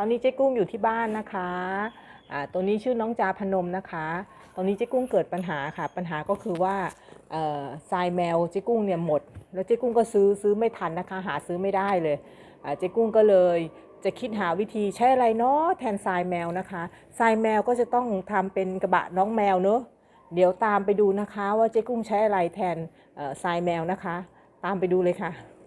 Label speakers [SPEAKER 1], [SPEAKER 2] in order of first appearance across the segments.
[SPEAKER 1] ตอนนี้เจ๊กุ้งอยู่ที่บ้านนะคะอ่าตัวนี้ชื่อน้องจาพนมนะคะ ตอนนี้เจ๊กุ้งเกิดปัญหาค่ะ ปัญหาก็คือว่าทรายแมวเจ๊กุ้งเนี่ยหมด แล้วเจ๊กุ้งก็ซื้อซื้อไม่ทันนะคะ หาซื้อไม่ได้เลยอ่าเจ๊กุ้งก็เลยจะคิดหาวิธีใช้อะไรเนาะแทนทรายแมวนะคะทรายแมวก็จะต้องทำเป็นกระบะน้องแมวเนอะเดี๋ยวตามไปดูนะคะ ว่าเจ๊กุ้งใช้อะไรแทนทรายแมวนะคะ ตามไปดูเลยค่ะ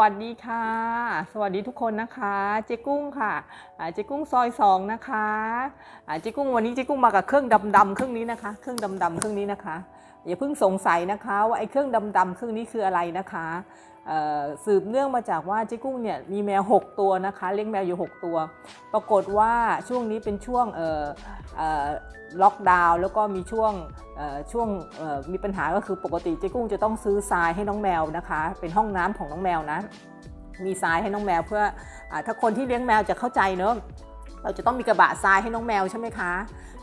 [SPEAKER 1] วัสดีค่ะ สวัสดีทุกคนนะคะ เจ๊กุ้งค่ะเจ๊กุ้งซอยสองนะคะเจ๊กุ้งวันนี้เจ๊กุ้งมากับเครื่องดำๆเครื่องนี้นะคะ เครื่องดำๆเครื่องนี้นะคะ อย่าเพิ่งสงสัยนะคะว่าไอ้เครื่องดำๆเครื่องนี้คืออะไรนะคะสืบเนื่องมาจากว่าเจ๊กุ้งเนี่ยมีแมว 6 ตัวนะคะเลี้ยงแมวอยู่ 6 ตัว ปรากฏว่าช่วงนี้เป็นช่วงเอ่อล็อกดาวน์แล้วก็มีช่วงเอ่อช่วงมีปัญหาก็คือปกติเจ๊กุ้งจะต้องซื้อทรายให้น้องแมวนะคะ เป็นห้องน้ำของน้องแมวนะมีทรายให้น้องแมวเพื่ออถ้าคนที่เลี้ยงแมวจะเข้าใจเนอะ เราจะต้องมีกระบะทรายให้น้องแมวใช่ไหมคะ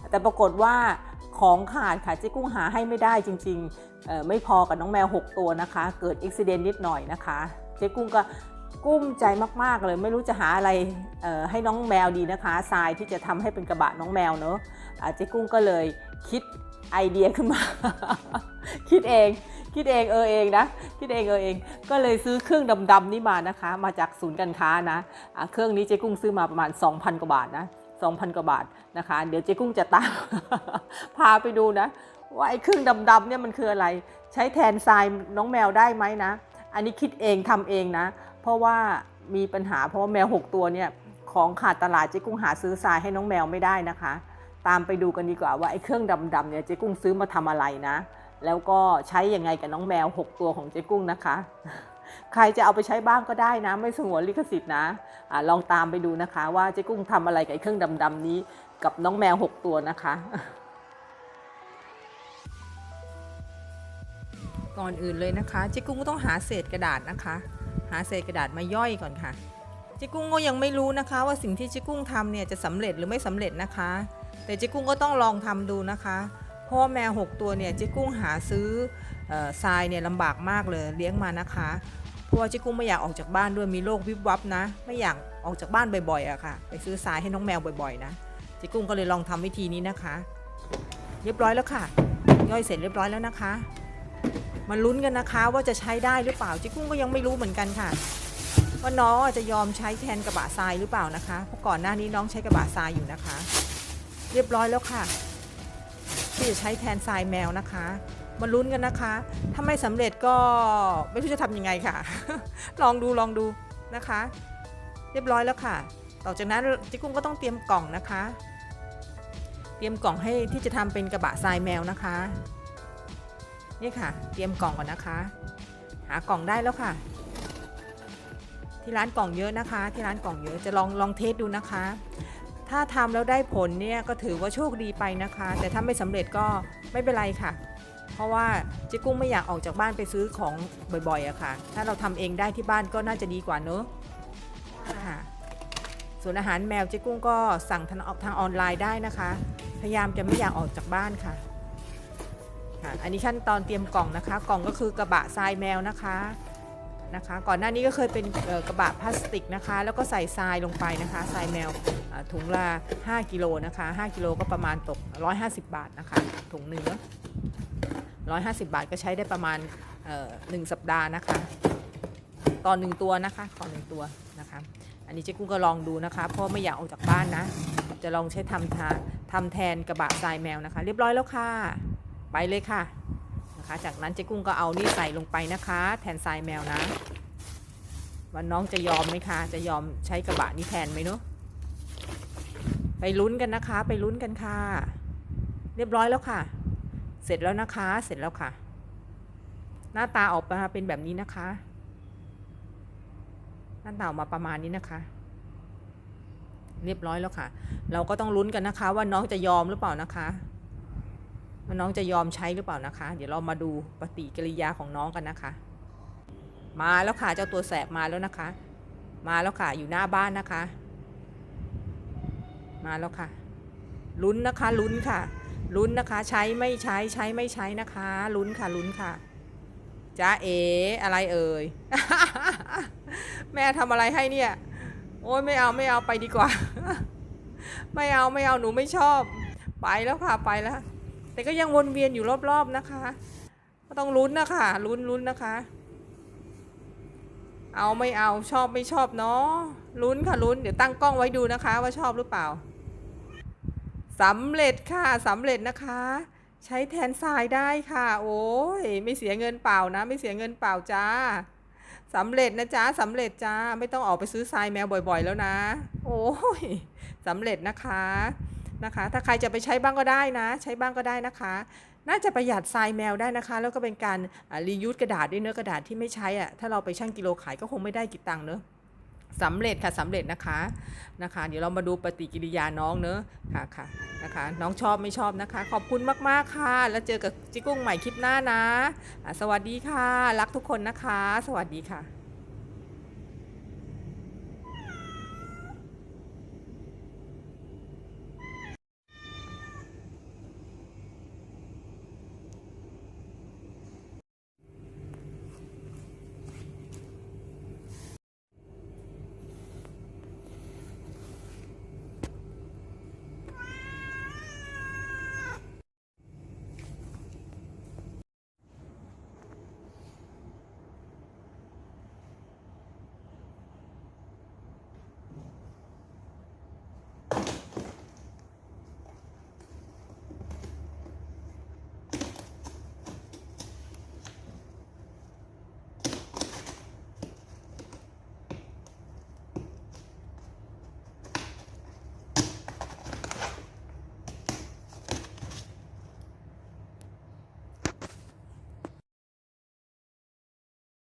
[SPEAKER 1] แต่ปรากฏว่าของขาดค่ะเจ๊กุ้งหาให้ไม่ได้จริงๆเอ่อไม่พอกับน้องแมว 6 ตัวนะคะ เกิดอุบิเหตุนิดหน่อยนะคะเจ๊กุ้งก็กุ้มใจมากๆเลย ไม่รู้จะหาอะไรเอ่อให้น้องแมวดีนะคะทรายที่จะทำให้เป็นกระบะน้องแมวเนอะเจ๊กุ้งก็เลยคิดไอเดียขึ้นมา คิดเองคิดเองเออเองนะคิดเองเออเอง ก็เลยซื้อเครื่องดำๆนี่มานะคะ มาจากศูนย์การค้านะะเครื่องนี้เจ๊กุ้งซื้อมาประมาณ 2,000 กว่าบาทนะ2,000 กว่าบาทนะคะ เดี๋ยวเจ๊กุ้งจะตามพาไปดูนะ ว่าไอ้เครื่องดำๆเนี่ยมันคืออะไร ใช้แทนทรายน้องแมวได้ไหมนะ อันนี้คิดเองทำเองนะ เพราะว่ามีปัญหาเพราะว่าแมว 6 ตัวเนี่ยของขาดตลาดเจ๊กุ้งหาซื้อทรายให้น้องแมวไม่ได้นะคะ ตามไปดูกันดีกว่าว่าไอ้เครื่องดำๆเนี่ยเจ๊กุ้งซื้อมาทำอะไรนะ แล้วก็ใช้ยังไงกับน้องแมว 6 ตัวของเจ๊กุ้งนะคะ ใครจะเอาไปใช้บ้างก็ได้นะ ไม่สงวนลิขสิทธิ์นะอะลองตามไปดูนะคะ ว่าเจ๊กุ้งทำอะไรกับเครื่องดำๆนี้ กับน้องแมว 6 ตัวนะคะ ก่อนอื่นเลยนะคะเจ๊กุ้งก็ต้องหาเศษกระดาษนะคะ หาเศษกระดาษมาย่อยก่อนค่ะเจ๊กุ้งก็ยังไม่รู้นะคะ ว่าสิ่งที่เจ๊กุ้งทำเนี่ยจะสำเร็จหรือไม่สำเร็จนะคะ แต่เจ๊กุ้งก็ต้องลองทำดูนะคะ เพราะว่าแมว 6 ตัวเนี่ยเจ๊กุ้งหาซื้ออทรายเนี่ยลำบากมากเลยเลี้ยงมานะคะเพราะว่าเจ๊กุ้งไม่อยากออกจากบ้านด้วยมีโรควิบวับนะ ไม่อยากออกจากบ้านบ่อยๆอะค่ะ ไปซื้อทรายให้น้องแมวบ่อยๆนะเจ๊กุ้งก็เลยลองทำวิธีนี้นะคะ เรียบร้อยแล้วค่ะ ย่อยเสร็จเรียบร้อยแล้วนะคะมาลุ้นกันนะคะว่าจะใช้ได้หรือเปล่าเจ๊กุ้งก็ยังไม่รู้เหมือนกันค่ะว่าน้องอาจจะยอมใช้แทนกระบะทรายหรือเปล่านะคะเพราะก่อนหน้านี้น้องใช้กระบะทรายอยู่นะคะ เรียบร้อยแล้วค่ะ ที่จะใช้แทนทรายแมวนะคะมาลุ้นกันนะคะ ถ้าไม่สำเร็จก็ไม่รู้จะทำยังไงค่ะ ลองดูลองดูนะคะ เรียบร้อยแล้วค่ะ ต่อจากนั้นจิกุ้งก็ต้องเตรียมกล่องนะคะ เตรียมกล่องให้ที่จะทำเป็นกระบะทรายแมวนะคะ นี่ค่ะ เตรียมกล่องก่อนนะคะ หากล่องได้แล้วค่ะ ที่ร้านกล่องเยอะนะคะ ที่ร้านกล่องเยอะจะลองลองเทสดูนะคะ ถ้าทำแล้วได้ผลเนี่ยก็ถือว่าโชคดีไปนะคะ แต่ถ้าไม่สำเร็จก็ไม่เป็นไรค่ะ เพราะว่าเจ๊กุ้งไม่อยากออกจากบ้านไปซื้อของบ่อยๆอะค่ะ ถ้าเราทำเองได้ที่บ้านก็น่าจะดีกว่าเนอะค่ะส่วนอาหารแมวเจ๊กุ้งก็สั่งทางทางออนไลน์ได้นะคะ พยายามจะไม่อยากออกจากบ้านค่ะค่ะ อันนี้ขั้นตอนเตรียมกล่องนะคะ กล่องก็คือกระบะทรายแมวนะคะนะคะ ก่อนหน้านี้ก็เคยเป็นกระบะพลาสติกนะคะ แล้วก็ใส่ทรายลงไปนะคะทรายแมว ถุงละ5กิโลนะคะ5กิโลก็ประมาณตก 150 บาทนะคะ ถุงหนึ่งเนอ150 บาทก็ใช้ได้ประมาณหนึ่งสัปดาห์นะคะต่อหนึ่งตัวนะคะต่อหนึ่งตัวนะคะ อันนี้เจ๊กุ้งก็ลองดูนะคะเพราะไม่อยากออกจากบ้านนะ จะลองใช้ทำทาทำแทนกระบะทรายแมวนะคะ เรียบร้อยแล้วค่ะ ไปเลยค่ะนะคะ จากนั้นเจ๊กุ้งก็เอานี่ใส่ลงไปนะคะ แทนทรายแมวนะว่าน้องจะยอมไหมคะ จะยอมใช้กระบะนี้แทนไหมเนาะ ไปลุ้นกันนะคะ ไปลุ้นกันค่ะ เรียบร้อยแล้วค่ะ เสร็จแล้วนะคะ เสร็จแล้วค่ะ หน้าตาออกมาเป็นแบบนี้นะคะ หน้าตาออกมาประมาณนี้นะคะ เรียบร้อยแล้วค่ะ เราก็ต้องลุ้นกันนะคะ ว่าน้องจะยอมหรือเปล่านะคะว่าน้องจะยอมใช้หรือเปล่านะคะ เดี๋ยวเรามาดูปฏิกิริยาของน้องกันนะคะ มาแล้วค่ะ เจ้าตัวแสบมาแล้วนะคะ มาแล้วค่ะ อยู่หน้าบ้านนะคะ มาแล้วค่ะ ลุ้นนะคะลุ้นค่ะ ลุ้นนะคะ ใช้ไม่ใช้ใช้ไม่ใช้นะคะ ลุ้นค่ะลุ้นค่ะจ้าเอ๋อะไรเอ่ย แม่ทำอะไรให้เนี่ย โอ้ยไม่เอาไม่เอาไปดีกว่า ไม่เอาไม่เอาหนูไม่ชอบ ไปแล้วค่ะไปแล้ว แต่ก็ยังวนเวียนอยู่รอบๆนะคะก็ต้องลุ้นนะคะลุ้นลุ้นนะคะ เอาไม่เอาชอบไม่ชอบเนาะลุ้นค่ะลุ้น เดี๋ยวตั้งกล้องไว้ดูนะคะ ว่าชอบหรือเปล่า สำเร็จค่ะสำเร็จนะคะ ใช้แทนทรายได้ค่ะ โอ้ยไม่เสียเงินเปล่านะ ไม่เสียเงินเปล่าจ้าสำเร็จนะจ๊ะสำเร็จจ้าไม่ต้องออกไปซื้อทรายแมวบ่อยๆ แล้วนะ โอ้ยสำเร็จนะคะนะคะ ถ้าใครจะไปใช้บ้างก็ได้นะ ใช้บ้างก็ได้นะคะ น่าจะประหยัดทรายแมวได้นะคะ แล้วก็เป็นการรียูสกระดาษด้วยเนื้อกระดาษที่ไม่ใช้อะถ้าเราไปชั่งกิโลขายก็คงไม่ได้กี่ตังค์เนอะ สำเร็จค่ะสำเร็จนะคะนะคะ เดี๋ยวเรามาดูปฏิกิริยาน้องเนอะค่ะค่ะนะคะ น้องชอบไม่ชอบนะคะ ขอบคุณมากๆค่ะ แล้วเจอกับจิกุ้งใหม่คลิปหน้านะอะสวัสดีค่ะ รักทุกคนนะคะ สวัสดีค่ะ